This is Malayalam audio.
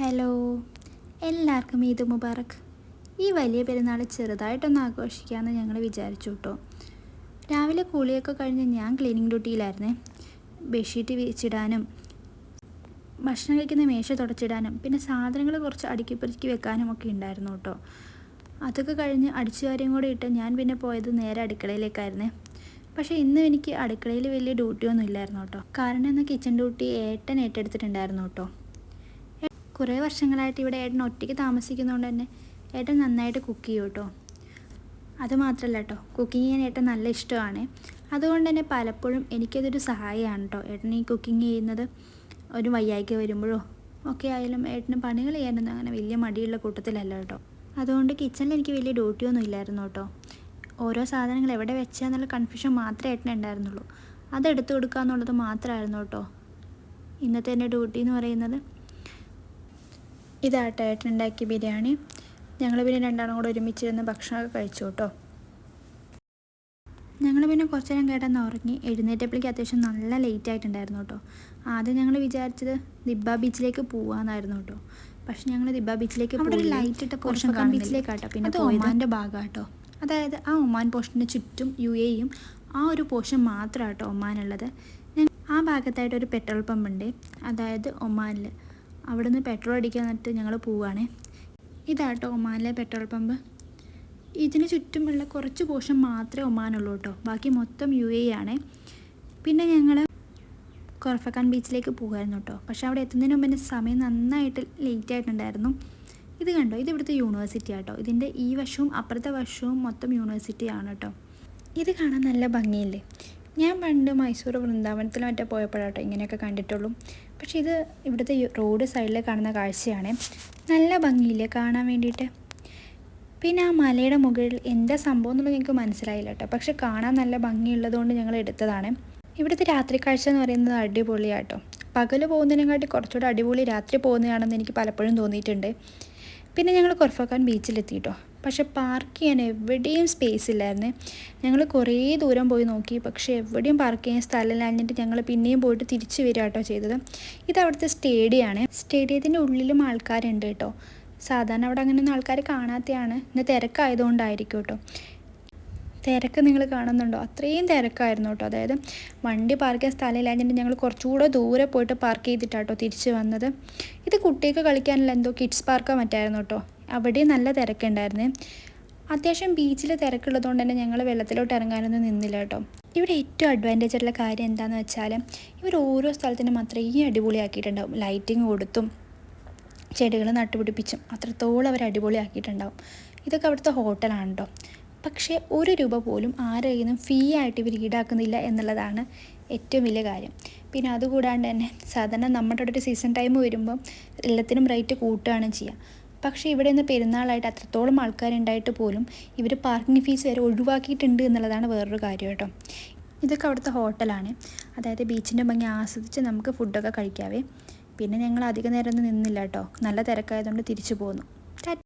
ഹലോ. എല്ലാവർക്കും ഈദ് മുബാറക്. ഈ വലിയ പെരുന്നാൾ ചെറുതായിട്ടൊന്ന് ആഘോഷിക്കാമെന്ന് ഞങ്ങൾ വിചാരിച്ചു കേട്ടോ രാവിലെ കൂളിയൊക്കെ കഴിഞ്ഞ് ഞാൻ ക്ലീനിങ് ഡ്യൂട്ടിയിലായിരുന്നേ ബെഡ്ഷീറ്റ് വിരിച്ചിടാനും ഭക്ഷണം കഴിക്കുന്ന മേശ തുടച്ചിടാനും പിന്നെ സാധനങ്ങൾ കുറച്ച് അടുക്കി പെറുക്കി വെക്കാനും ഒക്കെ ഉണ്ടായിരുന്നു കേട്ടോ അതൊക്കെ കഴിഞ്ഞ് അടിച്ചു കാര്യം കൂടെ ഇട്ട് ഞാൻ പിന്നെ പോയത് നേരെ അടുക്കളയിലേക്കായിരുന്നേ. പക്ഷേ ഇന്ന് എനിക്ക് അടുക്കളയിൽ വലിയ ഡ്യൂട്ടിയൊന്നും ഇല്ലായിരുന്നു കേട്ടോ കാരണം എന്നാൽ കിച്ചൺ ഡ്യൂട്ടി ഏട്ടൻ ഏറ്റെടുത്തിട്ടുണ്ടായിരുന്നു കേട്ടോ കുറേ വർഷങ്ങളായിട്ട് ഇവിടെ ഏട്ടൻ ഒറ്റയ്ക്ക് താമസിക്കുന്നതുകൊണ്ട് തന്നെ ഏട്ടൻ നന്നായിട്ട് കുക്ക് ചെയ്യും കേട്ടോ. അത് മാത്രമല്ല കേട്ടോ കുക്കിംഗ് ചെയ്യാൻ ഏട്ടൻ നല്ല ഇഷ്ടമാണ്. അതുകൊണ്ട് തന്നെ പലപ്പോഴും എനിക്കതൊരു സഹായമാണ് കേട്ടോ. ഏട്ടൻ ഈ കുക്കിംഗ് ചെയ്യുന്നത് ഒരു വയ്യായ്ക്ക് വരുമ്പോഴോ ഒക്കെ ആയാലും ഏട്ടന് പണികൾ ചെയ്യാനൊന്നും അങ്ങനെ വലിയ മടിയുള്ള കൂട്ടത്തിലല്ല കേട്ടോ. അതുകൊണ്ട് കിച്ചണിൽ എനിക്ക് വലിയ ഡ്യൂട്ടിയൊന്നും ഇല്ലായിരുന്നു കേട്ടോ. ഓരോ സാധനങ്ങൾ എവിടെ വെച്ചാന്നുള്ള കൺഫ്യൂഷൻ മാത്രമേ ഏട്ടന് ഉണ്ടായിരുന്നുള്ളൂ. അത് എടുത്തു കൊടുക്കുക എന്നുള്ളത് മാത്രമായിരുന്നു കേട്ടോ. ഇന്നത്തെ എന്റെ ഡ്യൂട്ടി എന്ന് പറയുന്നത് ഇതാട്ടോ ഏട്ടൻ ഉണ്ടാക്കിയ ബിരിയാണി. ഞങ്ങൾ പിന്നെ രണ്ടാളും കൂടെ ഒരുമിച്ചിരുന്ന് ഭക്ഷണമൊക്കെ കഴിച്ചു കേട്ടോ. ഞങ്ങൾ പിന്നെ കുറച്ച് നേരം കേട്ടെന്ന് ഉറങ്ങി എഴുന്നേറ്റപ്പോഴേക്ക് അത്യാവശ്യം നല്ല ലേറ്റ് ആയിട്ടുണ്ടായിരുന്നു കേട്ടോ. ആദ്യം ഞങ്ങൾ വിചാരിച്ചത് ദിബ ബീച്ചിലേക്ക് പോവാന്നായിരുന്നു കേട്ടോ. പക്ഷെ ഞങ്ങൾ ദിബ ബീച്ചിലേക്ക് പോയി ലൈറ്റ് ഇട്ട പോർഷൻ ബീച്ചിലേക്ക് ആട്ടോ പിന്നെ ഒമാന്റെ ഭാഗമാട്ടോ അതായത് ആ ഒമാൻ പോർഷന് ചുറ്റും യു എയും ആ ഒരു പോർഷൻ മാത്രമാട്ടോ ഒമാനുള്ളത്. ആ ഭാഗത്തായിട്ട് ഒരു പെട്രോൾ പമ്പ് ഉണ്ട് അതായത് ഒമാനിൽ അവിടുന്ന് പെട്രോൾ അടിക്കാൻ എന്നിട്ട് ഞങ്ങൾ പോവുകയാണേ ഇതാട്ടോ ഒമാനിലെ പെട്രോൾ പമ്പ് ഇതിന് ചുറ്റുമുള്ള കുറച്ച് പോർഷൻ മാത്രമേ ഒമാനുള്ളൂ കേട്ടോ ബാക്കി മൊത്തം യു എ ആണേ. പിന്നെ ഞങ്ങൾ കൊറഫക്കാൻ ബീച്ചിലേക്ക് പോകുമായിരുന്നു കേട്ടോ പക്ഷെ അവിടെ എത്തുന്നതിന് മുമ്പ് സമയം നന്നായിട്ട് ലേറ്റ് ആയിട്ടുണ്ടായിരുന്നു. ഇത് കണ്ടോ? ഇത് ഇവിടുത്തെ യൂണിവേഴ്സിറ്റി ആട്ടോ. ഇതിന്റെ ഈ വശവും അപ്പുറത്തെ വശവും മൊത്തം യൂണിവേഴ്സിറ്റി ആണ് കേട്ടോ ഇത് കാണാൻ നല്ല ഭംഗിയില്ലേ? ഞാൻ പണ്ട് മൈസൂർ വൃന്ദാവനത്തിൽ മറ്റേ പോയപ്പോഴാട്ടോ ഇങ്ങനെയൊക്കെ കണ്ടിട്ടുള്ളൂ. പക്ഷേ ഇത് ഇവിടുത്തെ റോഡ് സൈഡിൽ കാണുന്ന കാഴ്ചയാണ്. നല്ല ഭംഗിയില്ലേ കാണാൻ വേണ്ടിയിട്ട്. പിന്നെ ആ മലയുടെ മുകളിൽ എന്താ സംഭവം എന്നുള്ളത് ഞങ്ങൾക്ക് മനസ്സിലായില്ല കേട്ടോ. പക്ഷെ കാണാൻ നല്ല ഭംഗിയുള്ളതുകൊണ്ട് ഞങ്ങൾ എടുത്തതാണ്. ഇവിടുത്തെ രാത്രി കാഴ്ച എന്ന് പറയുന്നത് അടിപൊളിയാട്ടോ. പകൽ പോകുന്നതിനെക്കാട്ടി കുറച്ചുകൂടെ അടിപൊളി രാത്രി പോകുന്നതാണെന്ന് എനിക്ക് പലപ്പോഴും തോന്നിയിട്ടുണ്ട്. പിന്നെ ഞങ്ങൾ കൊർഫക്കാൻ ബീച്ചിലെത്തിയിട്ടോ പക്ഷെ പാർക്ക് ചെയ്യാൻ എവിടെയും സ്പേസ് ഇല്ലായിരുന്നു. ഞങ്ങൾ കുറേ ദൂരം പോയി നോക്കി. പക്ഷേ എവിടെയും പാർക്ക് ചെയ്യാൻ സ്ഥലമില്ലാഞ്ഞിട്ട് ഞങ്ങൾ പിന്നെയും പോയിട്ട് തിരിച്ചു വരിക കേട്ടോ ചെയ്തത്. ഇത് അവിടുത്തെ സ്റ്റേഡിയമാണ് സ്റ്റേഡിയത്തിന്റെ ഉള്ളിലും ആൾക്കാരുണ്ട് കേട്ടോ. സാധാരണ അവിടെ അങ്ങനെയൊന്നും ആൾക്കാർ കാണാത്തതാണ് ഇന്ന് തിരക്കായതുകൊണ്ടായിരിക്കും കേട്ടോ. തിരക്ക് നിങ്ങൾ കാണുന്നുണ്ടോ? അത്രയും തിരക്കായിരുന്നു കേട്ടോ. അതായത് വണ്ടി പാർക്ക് ചെയ്യാൻ സ്ഥലമില്ലാഞ്ഞിട്ട് ഞങ്ങൾ കുറച്ചുകൂടെ ദൂരെ പോയിട്ട് പാർക്ക് ചെയ്തിട്ടാട്ടോ തിരിച്ച് വന്നത്. ഇത് കുട്ടികൾക്ക് കളിക്കാനുള്ള എന്തോ കിഡ്സ് പാർക്കോ മറ്റായിരുന്നു കേട്ടോ. അവിടെ നല്ല തിരക്കുണ്ടായിരുന്നു. അത്യാവശ്യം ബീച്ചിൽ തിരക്കുള്ളതുകൊണ്ട് തന്നെ ഞങ്ങൾ വെള്ളത്തിലോട്ട് ഇറങ്ങാനൊന്നും നിന്നില്ല കേട്ടോ. ഇവിടെ ഏറ്റവും അഡ്വാന്റേജ് ആയിട്ടുള്ള കാര്യം എന്താണെന്ന് വെച്ചാൽ ഇവർ ഓരോ സ്ഥലത്തിനും അത്രയും അടിപൊളിയാക്കിയിട്ടുണ്ടാവും. ലൈറ്റിങ് കൊടുത്തും ചെടികൾ നട്ടുപിടിപ്പിച്ചും അത്രത്തോളം അവർ അടിപൊളിയാക്കിയിട്ടുണ്ടാവും. ഇതൊക്കെ അവിടുത്തെ ഹോട്ടലാണ് കേട്ടോ. പക്ഷേ ഒരു രൂപ പോലും ആരെയും ഫീ ആയിട്ട് ഇവർ ഈടാക്കുന്നില്ല എന്നുള്ളതാണ് ഏറ്റവും വലിയ കാര്യം. പിന്നെ അതുകൂടാണ്ട് തന്നെ സാധാരണ നമ്മുടെ ഒരു സീസൺ ടൈം വരുമ്പോൾ എല്ലാത്തിനും റേറ്റ് കൂട്ടുകയാണ് ചെയ്യുക പക്ഷേ ഇവിടെ നിന്ന് പെരുന്നാളായിട്ട് അത്രത്തോളം ആൾക്കാരുണ്ടായിട്ട് പോലും ഇവർ പാർക്കിംഗ് ഫീസ് വരെ ഒഴിവാക്കിയിട്ടുണ്ട് എന്നുള്ളതാണ് വേറൊരു കാര്യം കേട്ടോ. ഇതൊക്കെ അവിടുത്തെ ഹോട്ടലാണ്. അതായത് ബീച്ചിന്റെ ഭംഗി ആസ്വദിച്ച് നമുക്ക് ഫുഡൊക്കെ കഴിക്കാവേ. പിന്നെ ഞങ്ങൾ അധിക നേരം ഒന്നും നിന്നില്ല കേട്ടോ. നല്ല തിരക്കായതുകൊണ്ട് തിരിച്ചു പോന്നു.